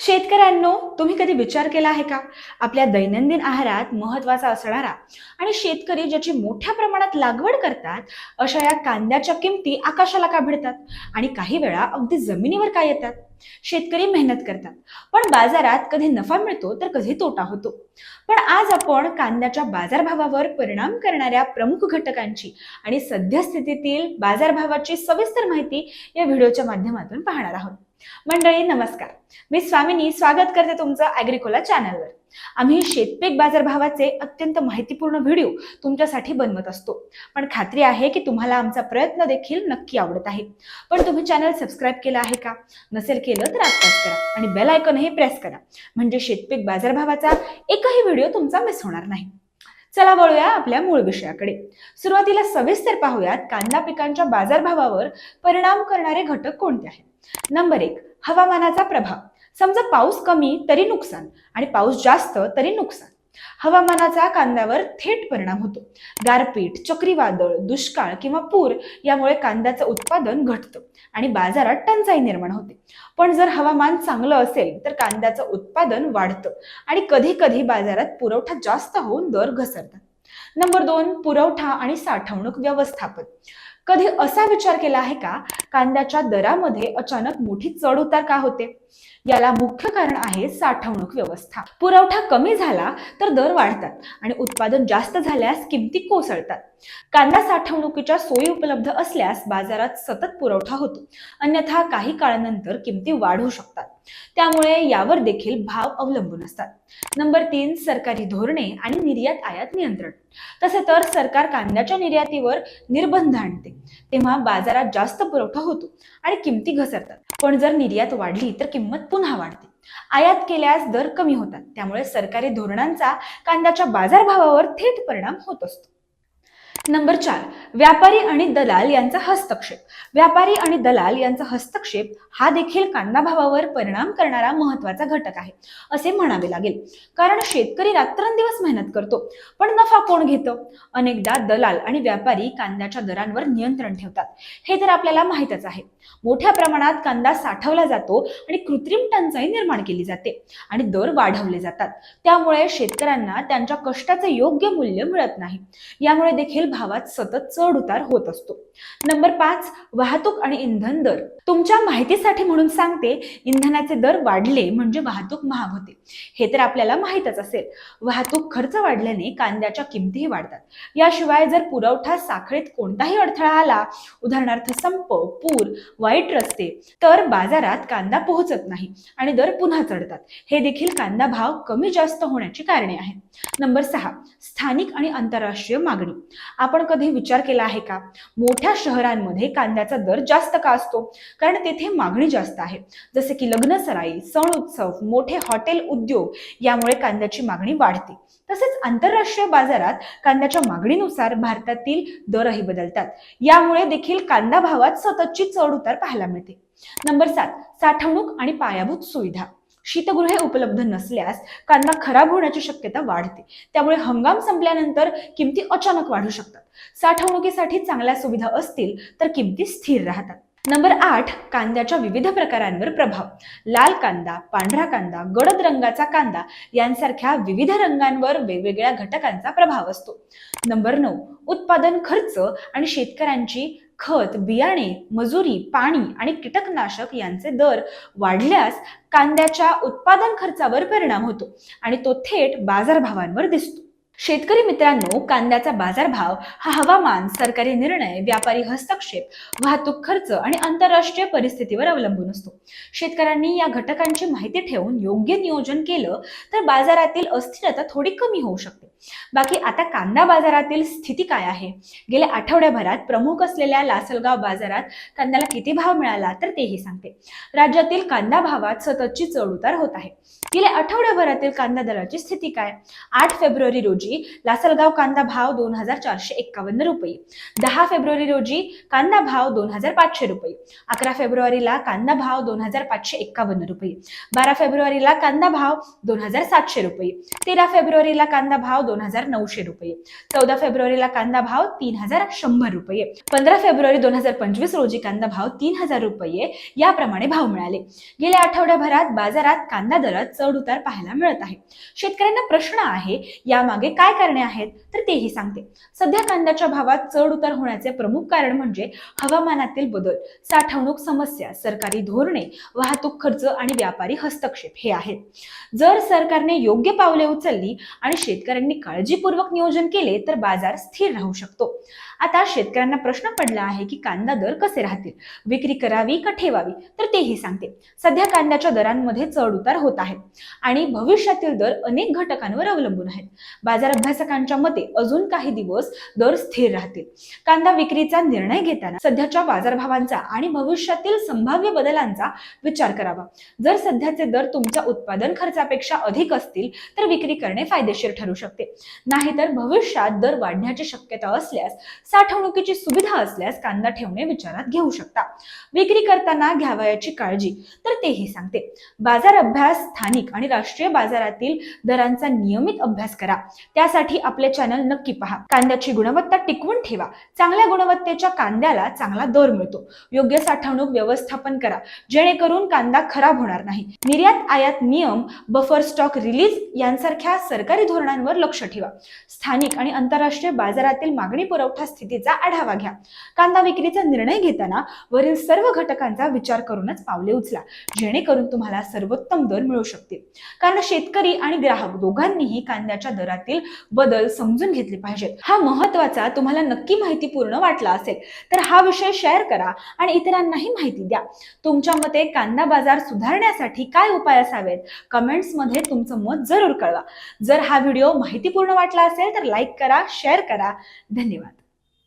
शेतकऱ्यांनो तुम्ही कधी विचार केला आहे का? आपल्या दैनंदिन आहारात महत्त्वाचा असणारा आणि शेतकरी ज्याची मोठ्या प्रमाणात लागवड करतात अशा या कांद्याच्या किमती आकाशाला का भिडतात? आणि काही वेळा अगदी जमिनीवर का येतात? शेतकरी मेहनत करतात. पण बाजारात कधी नफा मिळतो तर कधी तोटा होतो. पण आज आपण कांद्याच्या बाजारभावावर परिणाम करणाऱ्या प्रमुख घटकांची आणि सद्यस्थितीतील बाजारभावाची सविस्तर माहिती या व्हिडिओच्या माध्यमातून पाहणार आहोत. मंडळी नमस्कार. मी स्वामिनी स्वागत करते तुमचं अॅग्रिकोला चॅनलवर आम्ही शेतपीक बाजारभावाचे अत्यंत माहितीपूर्ण व्हिडिओ तुमच्यासाठी बनवत असतो. पण खात्री आहे की तुम्हाला आमचा प्रयत्न देखील नक्की आवडत आहे. पण तुम्ही चॅनल सबस्क्राईब केलं आहे का? नसेल केलं तर आत्ताच करा आणि बेल आयकॉनही प्रेस करा. म्हणजे शेतपीक बाजारभावाचा एकही व्हिडिओ तुमचा मिस होणार नाही. चला वळूया आपल्या मूळ विषयाकडे. सुरुवातीला सविस्तर पाहूयात कांदा पिकांच्या बाजारभावावर परिणाम करणारे घटक कोणते आहेत? नंबर एक हवामानाचा प्रभाव. समजा पाऊस कमी तरी नुकसान. आणि पाऊस जास्त तरी नुकसान. हवामानाचा कांद्यावर थेट परिणाम होतो. गारपीट चक्रीवादळ दुष्काळ किंवा पूर यामुळे कांद्याचं उत्पादन घटतं आणि बाजारात टंचाई निर्माण होते. पण जर हवामान चांगलं असेल तर कांद्याचं उत्पादन वाढतं आणि कधी कधी बाजारात पुरवठा जास्त होऊन दर घसरतात. नंबर दोन पुरवठा आणि साठवणूक व्यवस्थापन. कधी असा विचार केला आहे का? कांद्याच्या दरामध्ये अचानक मोठी चढ उतार का होते? याला मुख्य कारण आहे साठवणूक व्यवस्था. पुरवठा कमी झाला तर दर वाढतात आणि उत्पादन जास्त झाल्यास किमती कोसळतात. कांदा साठवणुकीच्या सोयी उपलब्ध असल्यास बाजारात सतत पुरवठा होतो. अन्यथा काही काळानंतर किमती वाढू शकतात. त्यामुळे यावर देखील भाव अवलंबून असतात. नंबर तीन सरकारी धोरणे आणि निर्यात आयात नियंत्रण. तसे तर सरकार कांद्याच्या निर्यातीवर निर्बंध आणते. तेव्हा बाजारात जास्त पुरवठा होतो आणि किमती घसरतात. पण जर निर्यात वाढली तर किंमत पुन्हा वाढते. आयात केल्यास दर कमी होतात. त्यामुळे सरकारी धोरणांचा कांद्याच्या बाजारभावावर थेट परिणाम होत असतो. नंबर चार व्यापारी आणि दलाल यांचा हस्तक्षेप. व्यापारी आणि दलाल यांचा हस्तक्षेप हा देखील कांदा भावावर परिणाम करणारा महत्त्वाचा घटक आहे असे म्हणावे लागेल. कारण शेतकरी रात्रंदिवस मेहनत करतो पण नफा कोण घेतं? अनेकदा दलाल आणि व्यापारी कांद्याच्या दरांवर नियंत्रण ठेवतात. हे तर आपल्याला माहीतच आहे. मोठ्या प्रमाणात कांदा साठवला जातो आणि कृत्रिम टंचाई निर्माण केली जाते आणि दर वाढवले जातात. त्यामुळे शेतकऱ्यांना त्यांच्या कष्टाचे योग्य मूल्य मिळत नाही. यामुळे देखील भावात सतत चढ उतार होत असतो. नंबर पाच वाहतूक आणि इंधन दर. तुमच्या माहितीसाठी म्हणून सांगते इंधनाचे दर वाढले म्हणजे वाहतूक महाग होते. हे तर आपल्याला माहीतच असेल. वाहतूक खर्च वाढल्याने कांद्याच्या किमतीही वाढतात. याशिवाय जर पुरवठा साखळीत कोणताही अडथळा आला उदाहरणार्थ संप पूर वाईट रस्ते तर बाजारात कांदा पोहोचत नाही आणि दर पुन्हा चढतात. हे देखील कांदा भाव कमी जास्त होण्याची कारणे आहेत. नंबर सहा स्थानिक आणि आंतरराष्ट्रीय मागणी. आपण कधी विचार केला आहे का? मोठ्या शहरांमध्ये कांद्याचा दर जास्त का असतो? कारण तेथे मागणी जास्त आहे. जसे की लग्न सराई सण उत्सव मोठे हॉटेल उद्योग यामुळे कांद्याची मागणी वाढते. तसेच आंतरराष्ट्रीय बाजारात कांद्याच्या मागणीनुसार भारतातील दरही बदलतात. यामुळे देखील कांदा भावात सततची चढ उतार पाहायला मिळते. नंबर सात साठवणूक आणि पायाभूत सुविधा. शीतगृहे उपलब्ध नसल्यास कांदा खराब होण्याची शक्यता वाढते. त्यामुळे हंगाम संपल्यानंतर किमती अचानक वाढू शकतात. साठवणुकीसाठी चांगल्या सुविधा असतील तर किमती स्थिर राहतात. नंबर आठ कांद्याच्या विविध प्रकारांवर प्रभाव. लाल कांदा पांढरा कांदा गडद रंगाचा कांदा यांसारख्या विविध रंगांवर वेगवेगळ्या घटकांचा प्रभाव असतो. नंबर नऊ उत्पादन खर्च आणि शेतकऱ्यांची खत बियाणे मजुरी पाणी आणि कीटकनाशक यांचे दर वाढल्यास कांद्याच्या उत्पादन खर्चावर परिणाम होतो आणि तो थेट बाजारभावांवर दिसतो. शेतकरी मित्रांनो कांद्याचा बाजारभाव हा हवामान सरकारी निर्णय व्यापारी हस्तक्षेप वाहतूक खर्च आणि आंतरराष्ट्रीय परिस्थितीवर अवलंबून असतो. शेतकऱ्यांनी या घटकांची माहिती ठेवून योग्य नियोजन केलं तर बाजारातील अस्थिरता थोडी कमी होऊ शकते. बाकी आता कांदा बाजारातील स्थिती काय आहे? गेल्या आठवड्याभरात प्रमुख असलेल्या लासलगाव बाजारात कांद्याला किती भाव मिळाला तर तेही सांगते. राज्यातील कांदा भावात सततची चढउतार होत आहे. गेल्या आठवड्याभरातील कांदा दराची स्थिती काय? आठ फेब्रुवारी रोजी रोजी लासलगाव कांदा भाव दोन हजार चारशे एक्कावन्न रुपये. दहा फेब्रुवारी रोजी कांदा भाव दोन हजार पाचशे रुपये. अकरा फेब्रुवारीला कांदा भाव दोन हजार पाचशे एक्कावन्न रुपये. बारा फेब्रुवारीला कांदा भाव दोन हजार सातशे रुपये. तेरा फेब्रुवारीला कांदा भाव दोन हजार नऊशे रुपये. चौदा फेब्रुवारीला कांदा भाव तीन हजार शंभर रुपये. पंधरा फेब्रुवारी दोन हजार पंचवीस रोजी कांदा भाव तीन हजार रुपये. याप्रमाणे भाव मिळाले. गेल्या आठवड्याभरात बाजारात कांदा दरात चढ उतार पाहायला मिळत आहे. शेतकऱ्यांना प्रश्न आहे यामागे काय कारणे आहेत तर तेही सांगते. सध्या कांद्याच्या भावात चढ उतार होण्याचे प्रमुख कारण म्हणजे हवामानातील बदल साठवणूक समस्या सरकारी धोरणे वाहतूक खर्च आणि व्यापारी हस्तक्षेप हे आहेत. जर सरकारने योग्य पावले उचलली आणि शेतकऱ्यांनी काळजीपूर्वक नियोजन केले तर बाजार स्थिर राहू शकतो. आता शेतकऱ्यांना प्रश्न पडला आहे की कांदा दर कसे राहतील? विक्री करावी का ठेवावी? तर तेही सांगते. सध्या कांद्याच्या दरांमध्ये चढ उतार होत आहेत आणि भविष्यातील दर अनेक घटकांवर अवलंबून आहेत. बाजार बाजार अभ्यासकांच्या मते अजून काही दिवस दर स्थिर राहतील. कांदा विक्रीचा निर्णय घेताना सध्याच्या बाजारभावांचा आणि भविष्यातील संभाव्य बदलांचा विचार करावा. जर सध्याचे दर तुमच्या उत्पादन खर्चापेक्षा अधिक असतील तर विक्री करणे फायदेशीर ठरू शकते. नाहीतर भविष्यात दर वाढण्याची शक्यता असल्यास साठवणुकीची सुविधा असल्यास कांदा ठेवणे विचारात घेऊ शकता. विक्री करताना घ्यावयाची काळजी तर तेही सांगते. बाजार अभ्यास स्थानिक आणि राष्ट्रीय बाजारातील दरांचा नियमित अभ्यास करा. त्यासाठी आपले चॅनल नक्की पहा. कांद्याची गुणवत्ता टिकवून ठेवा. चांगल्या गुणवत्तेच्या कांद्याला चांगला दर मिळतो. योग्य साठवणूक व्यवस्थापन करा. जेणेकरून कांदा खराब होणार नाही. निर्यात आयात नियम बफर स्टॉक रिलीज यांसारख्या सरकारी धोरणांवर लक्ष ठेवा. स्थानिक आणि आंतरराष्ट्रीय बाजारातील मागणी पुरवठा स्थितीचा आढावा घ्या. कांदा विक्रीचा निर्णय घेताना वरील सर्व घटकांचा विचार करूनच पावले उचला. जेणेकरून तुम्हाला सर्वोत्तम दर मिळू शकतील. कारण शेतकरी आणि ग्राहक दोघांनीही कांद्याच्या दरातील बदल समजून घेतले पाहिजेत. हा महत्त्वाचा तुम्हाला नक्की माहितीपूर्ण वाटला असेल तर हा विषय शेअर करा आणि इतरांनाही माहिती द्या. तुमच्या मते कांदा बाजार सुधारण्यासाठी काय उपाय असावेत? कमेंट्समध्ये तुमचं मत जरूर कळवा. जर हा व्हिडिओ माहितीपूर्ण वाटला असेल तर लाईक करा शेअर करा. धन्यवाद.